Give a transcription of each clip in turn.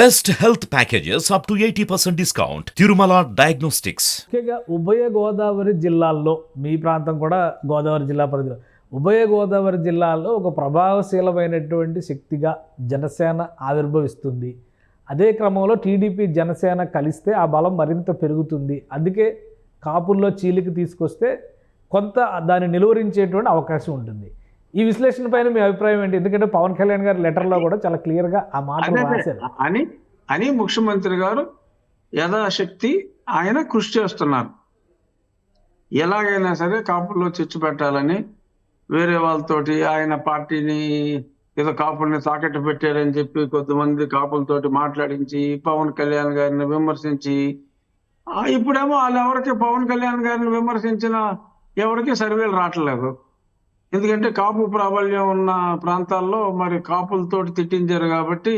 Best health packages up to eighty percent discount Tirumala diagnostics ముఖ్యంగా ఉభయ గోదావరి జిల్లాల్లో మీ ప్రాంతం కూడా గోదావరి జిల్లా పరిధిలో ఉభయ గోదావరి జిల్లాలో ఒక ప్రభావశీలమైనటువంటి శక్తిగా జనసేన ఆవిర్భవిస్తుంది. అదే క్రమంలో టీడీపీ జనసేన కలిస్తే ఆ బలం మరింత పెరుగుతుంది. అందుకే కాపుల్లో చీలిక తీసుకొస్తే కొంత దాన్ని నిలువరించేటువంటి అవకాశం ఉంటుంది. ఈ విశ్లేషణ పైన మీ అభిప్రాయం ఏంటి? ఎందుకంటే పవన్ కళ్యాణ్ గారి లెటర్లో కూడా చాలా క్లియర్గా ఆ అదే రాశారు. అని అని ముఖ్యమంత్రి గారు యథాశక్తి ఆయన కృషి చేస్తున్నారు. ఎలాగైనా సరే కాపుల్లో చిచ్చు పెట్టాలని వేరే వాళ్ళతోటి ఆయన పార్టీని ఏదో కాపుల్ని తాకట్టు పెట్టారని చెప్పి కొంతమంది కాపులతోటి మాట్లాడించి పవన్ కళ్యాణ్ గారిని విమర్శించి ఇప్పుడేమో వాళ్ళు ఎవరికి పవన్ కళ్యాణ్ గారిని విమర్శించిన ఎవరికి సర్వేలు రావట్లేదు. ఎందుకంటే కాపు ప్రాబల్యం ఉన్న ప్రాంతాల్లో మరి కాపులతోటి తిట్టించారు కాబట్టి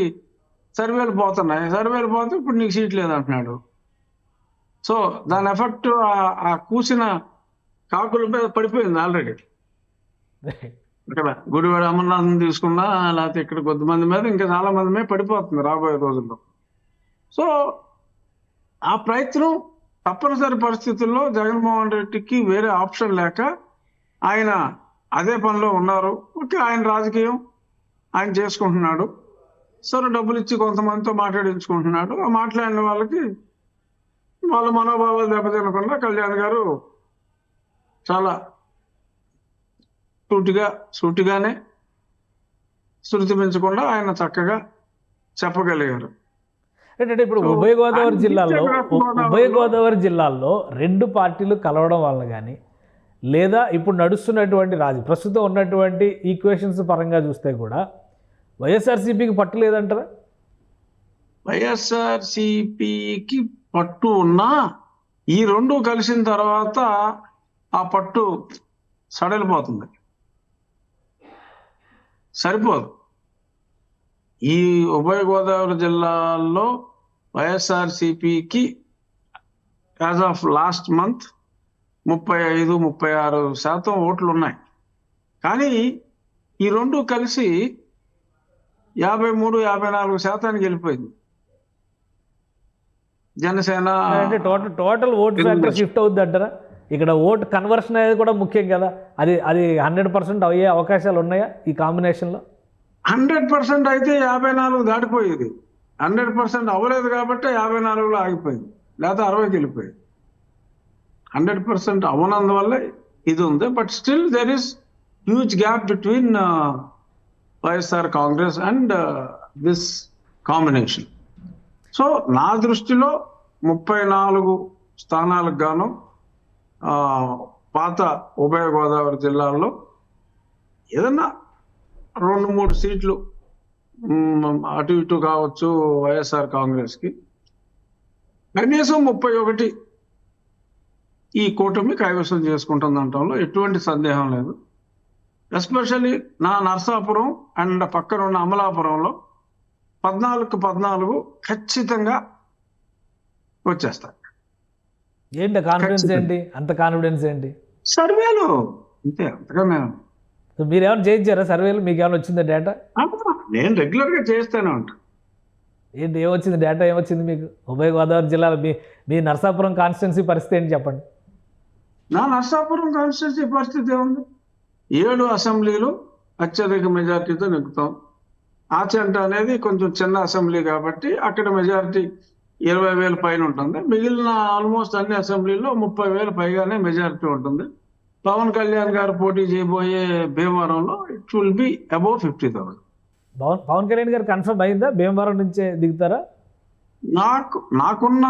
సర్వేలు పోతున్నాయి. సర్వేలు పోతే ఇప్పుడు నీకు సీట్ లేదంటున్నాడు. సో దాని ఎఫెక్ట్ ఆ కూసిన కాకుల మీద పడిపోయింది ఆల్రెడీ. ఇక్కడ గుడివాడ అమర్నాథం తీసుకున్నా లేకపోతే ఇక్కడ కొద్దిమంది మీద ఇంకా చాలా మంది మీద పడిపోతుంది రాబోయే రోజుల్లో. సో ఆ ప్రయత్నం తప్పనిసరి పరిస్థితుల్లో జగన్మోహన్ రెడ్డికి వేరే ఆప్షన్ లేక ఆయన అదే పనిలో ఉన్నారు. ఓకే ఆయన రాజకీయం ఆయన చేసుకుంటున్నాడు. సరే డబ్బులు ఇచ్చి కొంతమందితో మాట్లాడించుకుంటున్నాడు. ఆ మాట్లాడిన వాళ్ళకి వాళ్ళ మనోభావాలు దెబ్బతినకుండా కళ్యాణ్ గారు చాలా సూటిగా సూటిగానే శృతి పెంచకుండా ఆయన చక్కగా చెప్పగలిగారు. ఏంటంటే ఇప్పుడు ఉభయ గోదావరి జిల్లాలో ఉభయ గోదావరి జిల్లాల్లో రెండు పార్టీలు కలవడం వల్ల కానీ లేదా ఇప్పుడు నడుస్తున్నటువంటి రాజు ప్రస్తుతం ఉన్నటువంటి ఈక్వేషన్స్ పరంగా చూస్తే కూడా వైఎస్ఆర్సీపీకి పట్టు లేదంటారా? వైఎస్ఆర్సీపీకి పట్టు ఉన్నా ఈ రెండు కలిసిన తర్వాత ఆ పట్టు సడలిపోతుంది. సరిపోదు. ఈ ఉభయ గోదావరి జిల్లాల్లో వైఎస్ఆర్సిపికి యాజ్ ఆఫ్ లాస్ట్ మంత్ ముప్పై ఐదు ముప్పై ఆరు శాతం ఓట్లు ఉన్నాయి కానీ ఈ రెండు కలిసి యాభై మూడు యాభై నాలుగు శాతానికి వెళ్ళిపోయింది. జనసేన అంటే total total vote factor shift అవుద్ది అంటారా ఇక్కడ ఓట్ కన్వర్షన్ అనేది కూడా ముఖ్యం కదా. అది అది హండ్రెడ్ పర్సెంట్ అయ్యే అవకాశాలు ఉన్నాయా ఈ కాంబినేషన్లో? హండ్రెడ్ పర్సెంట్ అయితే యాభై నాలుగు దాటిపోయేది. హండ్రెడ్ పర్సెంట్ అవ్వలేదు కాబట్టి యాభై నాలుగులో ఆగిపోయింది. లేకపోతే అరవైకి వెళ్ళిపోయింది. హండ్రెడ్ పర్సెంట్ అవ్వనందువల్ల ఇది ఉంది but still there is huge gap between YSR Congress and this combination so నా దృష్టిలో ముప్పై నాలుగు స్థానాలకు గాను పాత ఉభయ గోదావరి జిల్లాల్లో ఏదన్నా రెండు మూడు సీట్లు అటు ఇటు కావచ్చు వైఎస్ఆర్ కాంగ్రెస్కి కనీసం ముప్పై ఒకటి ఈ కూటమి కైవసం చేసుకుంటుందంటంలో ఎటువంటి సందేహం లేదు. ఎస్పెషల్లీ నా నర్సాపురం అండ్ పక్కన ఉన్న అమలాపురంలో పద్నాలుగు పద్నాలుగు ఖచ్చితంగా వచ్చేస్తాయి. ఏంటి కాన్ఫిడెన్స్. ఏంటి? అంత కాన్ఫిడెన్స్ ఏంటి? సర్వేలు అంతే అంతగా సో మీరు ఏమైనా చేయించారా సర్వేలు? మీకు ఏమైనా వచ్చిందా డేటా నేను రెగ్యులర్గా చేస్తూనే ఉంటాను ఏంటి ఏమొచ్చింది డేటా ఏమొచ్చింది మీకు? ఉభయ గోదావరి జిల్లాలో మీ మీ నర్సాపురం కాన్స్టిట్యున్సీ పరిస్థితి ఏంటి చెప్పండి? నా నర్సాపురం కాన్స్టిట్యూన్సీ పరిస్థితి ఏముంది? ఏడు అసెంబ్లీలు అత్యధిక మెజార్టీతో నెగ్గుతాం ఆచంట అనేది కొంచెం చిన్న అసెంబ్లీ కాబట్టి అక్కడ మెజారిటీ ఇరవై వేల పైన ఉంటుంది. మిగిలిన ఆల్మోస్ట్ అన్ని అసెంబ్లీలో ముప్పై వేల పైగానే మెజారిటీ ఉంటుంది. పవన్ కళ్యాణ్ గారు పోటీ చేయబోయే భీమవరంలో it will be above fifty thousand. Pawan Pawan Kalyan garu confirm అయిందా? భీమవరం నుంచే దిగుతారా? నాకు నాకున్న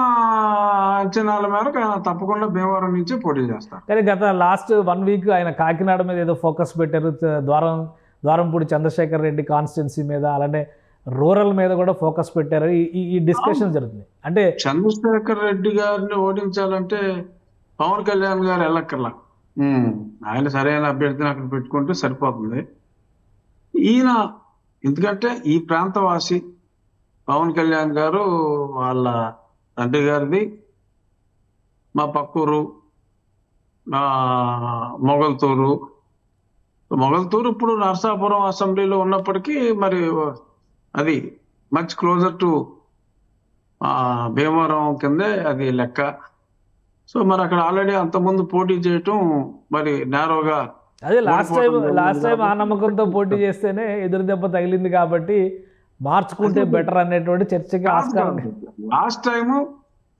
అంచనాల మేరకు ఆయన తప్పకుండా భీమవరం నుంచే పోటీ చేస్తారు. కానీ గత లాస్ట్ వన్ వీక్ ఆయన కాకినాడ మీద ఏదో ఫోకస్ పెట్టారు ద్వారం ద్వారంపూడి చంద్రశేఖర్ రెడ్డి కాన్స్టిట్యున్సీ మీద అలానే రూరల్ మీద కూడా ఫోకస్ పెట్టారు. ఈ- ఈ డిస్కషన్ జరుగుతుంది. అంటే చంద్రశేఖర్ రెడ్డి గారిని ఓడించాలంటే పవన్ కళ్యాణ్ గారు వెళ్ళక్కర్లా. ఆయన సరైన అభ్యర్థిని అక్కడ పెట్టుకుంటే సరిపోతుంది. ఈయన ఎందుకంటే ఈ ప్రాంతవాసి పవన్ కళ్యాణ్ గారు వాళ్ళ తండ్రి గారిది మా పక్కూరు మొగల్తూరు. మొగల్తూరు ఇప్పుడు నరసాపురం అసెంబ్లీలో ఉన్నప్పటికీ మరి అది మచ్ క్లోజర్ టు భీమవరం కిందే అది లెక్క. సో మరి అక్కడ ఆల్రెడీ అంతకుముందు పోటీ చేయటం మరి నేరోగా అదే లాస్ట్ టైం లాస్ట్ టైం ఆ నమ్మకంతో పోటీ చేస్తేనే ఎదురు దెబ్బ తగిలింది కాబట్టి మార్చుకుంటే. బెటర్ అనేటువంటి చర్చకి ఆస్కారం. లాస్ట్ టైం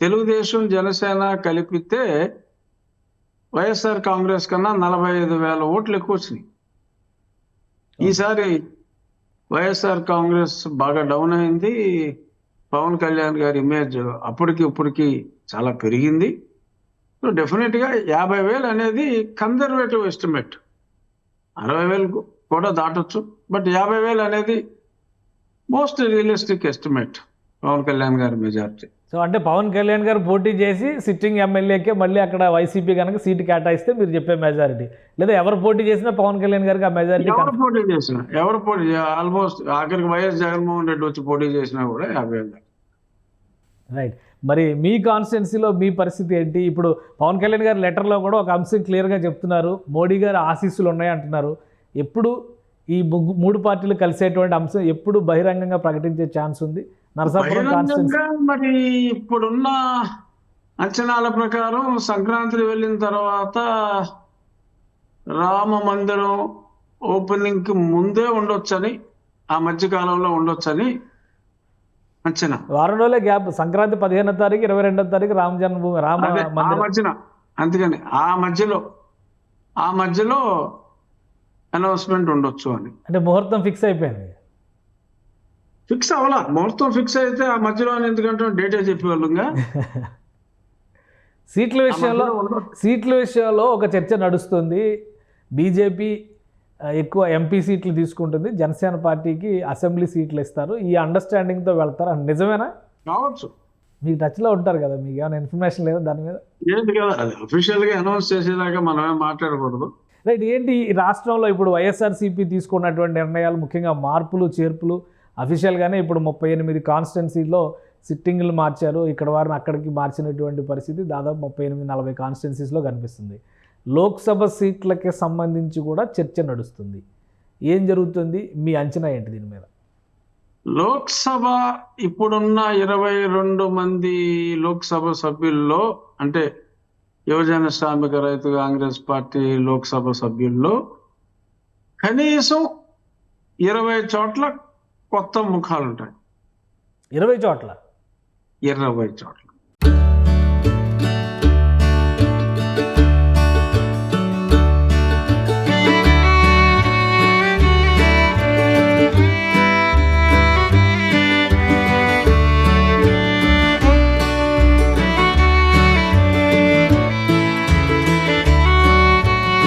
తెలుగుదేశం జనసేన కలిపితే వైఎస్ఆర్ కాంగ్రెస్ కన్నా నలభై ఐదు వేల ఓట్లు ఎక్కువ వచ్చినాయి. ఈసారి వైఎస్ఆర్ కాంగ్రెస్ బాగా డౌన్ అయింది. పవన్ కళ్యాణ్ గారి ఇమేజ్ అప్పటికి ఇప్పటికి చాలా పెరిగింది. సో డెఫినెట్గా యాభై వేలు అనేది కన్జర్వేటివ్ ఎస్టిమేట్ అరవై వేలు కూడా దాటొచ్చు. బట్ యాభై వేలు అనేది most realistic estimate Pawan Kalyan గారి మెజారిటీ. సో అంటే పవన్ కళ్యాణ్ గారు పోటీ చేసి సిట్టింగ్ ఎమ్మెల్యేకే మళ్ళీ అక్కడ వైసీపీ కనుక సీటు కేటాయిస్తే మీరు చెప్పే మెజారిటీ. లేదా ఎవరు పోటీ చేసినా పవన్ కళ్యాణ్ గారికి ఆ మెజారిటీ ఎవరు పోటీ చేసినా ఎవరు పోటీ ఆల్మోస్ట్ ఆఖరికి వైఎస్ జగన్మోహన్ రెడ్డి వచ్చి పోటీ చేసినా కూడా యాభై రైట్. మరి మీ కాన్స్టిట్యున్సీలో మీ పరిస్థితి ఏంటి? ఇప్పుడు పవన్ కళ్యాణ్ గారి లెటర్లో కూడా ఒక అంశం క్లియర్గా చెప్తున్నారు. మోడీ గారి ఆశీస్సులు ఉన్నాయి అంటున్నారు ఎప్పుడు ఈ ముగ్గు- మూడు పార్టీలు కలిసేటువంటి అంశం ఎప్పుడు బహిరంగంగా ప్రకటించే ఛాన్స్ ఉంది. నరసాపురం మరి ఇప్పుడున్న అంచనాల ప్రకారం సంక్రాంతి వెళ్ళిన తర్వాత రామ మందిరం ఓపెనింగ్కి ముందే ఉండొచ్చని ఆ మధ్య కాలంలో ఉండొచ్చని అంచనా. వారం రోజులే గ్యాప్. సంక్రాంతి పదిహేనో తారీఖు ఇరవై రెండో తారీఖు రామ జన్మభూమి రామ మధ్యన. అందుకని ఆ మధ్యలో ఆ మధ్యలో అనౌన్స్మెంట్ ఉండొచ్చు అని. అంటే ముహూర్తం ఫిక్స్ అయిపోయింది. ఫిక్స్ అవ్వాలా? ముహూర్తం ఫిక్స్ అయితే ఆ మధ్యలో ఎందుకంటే డేటే చెప్పేవాళ్ళుగా. సీట్ల విషయంలో సీట్ల విషయంలో ఒక చర్చ నడుస్తుంది. బీజేపీ ఎక్కువ ఎంపీ సీట్లు తీసుకుంటుంది. జనసేన పార్టీకి అసెంబ్లీ సీట్లు ఇస్తారు. ఈ అండర్స్టాండింగ్తో వెళ్తారు? నిజమేనా? కావచ్చు. మీకు టచ్లో ఉంటారు కదా మీకు ఏమైనా ఇన్ఫర్మేషన్ లేదా దాని మీద? ఏంటి కదా అది అఫీషియల్గా అనౌన్స్ చేసేదాకా మనమేం మాట్లాడకూడదు. రైట్ ఏంటి ఈ రాష్ట్రంలో ఇప్పుడు వైఎస్ఆర్సీపీ తీసుకున్నటువంటి నిర్ణయాలు ముఖ్యంగా మార్పులు చేర్పులు? అఫీషియల్గానే ఇప్పుడు ముప్పై ఎనిమిది కాన్స్టిట్యున్సీలో సిట్టింగ్లు మార్చారు. ఇక్కడ వారిని అక్కడికి మార్చినటువంటి పరిస్థితి దాదాపు ముప్పై ఎనిమిది నలభై కాన్స్టిట్యున్సీస్లో కనిపిస్తుంది. లోక్సభ సీట్లకి సంబంధించి కూడా చర్చ నడుస్తుంది. ఏం జరుగుతుంది? మీ అంచనా ఏంటి దీని మీద? లోక్సభ ఇప్పుడున్న ఇరవై రెండు మంది లోక్సభ సభ్యుల్లో అంటే యువజన శ్రామిక రైతు కాంగ్రెస్ పార్టీ లోక్సభ సభ్యుల్లో కనీసం ఇరవై చోట్ల కొత్త ముఖాలు ఉంటాయి ఇరవై చోట్ల? ఇరవై చోట్ల.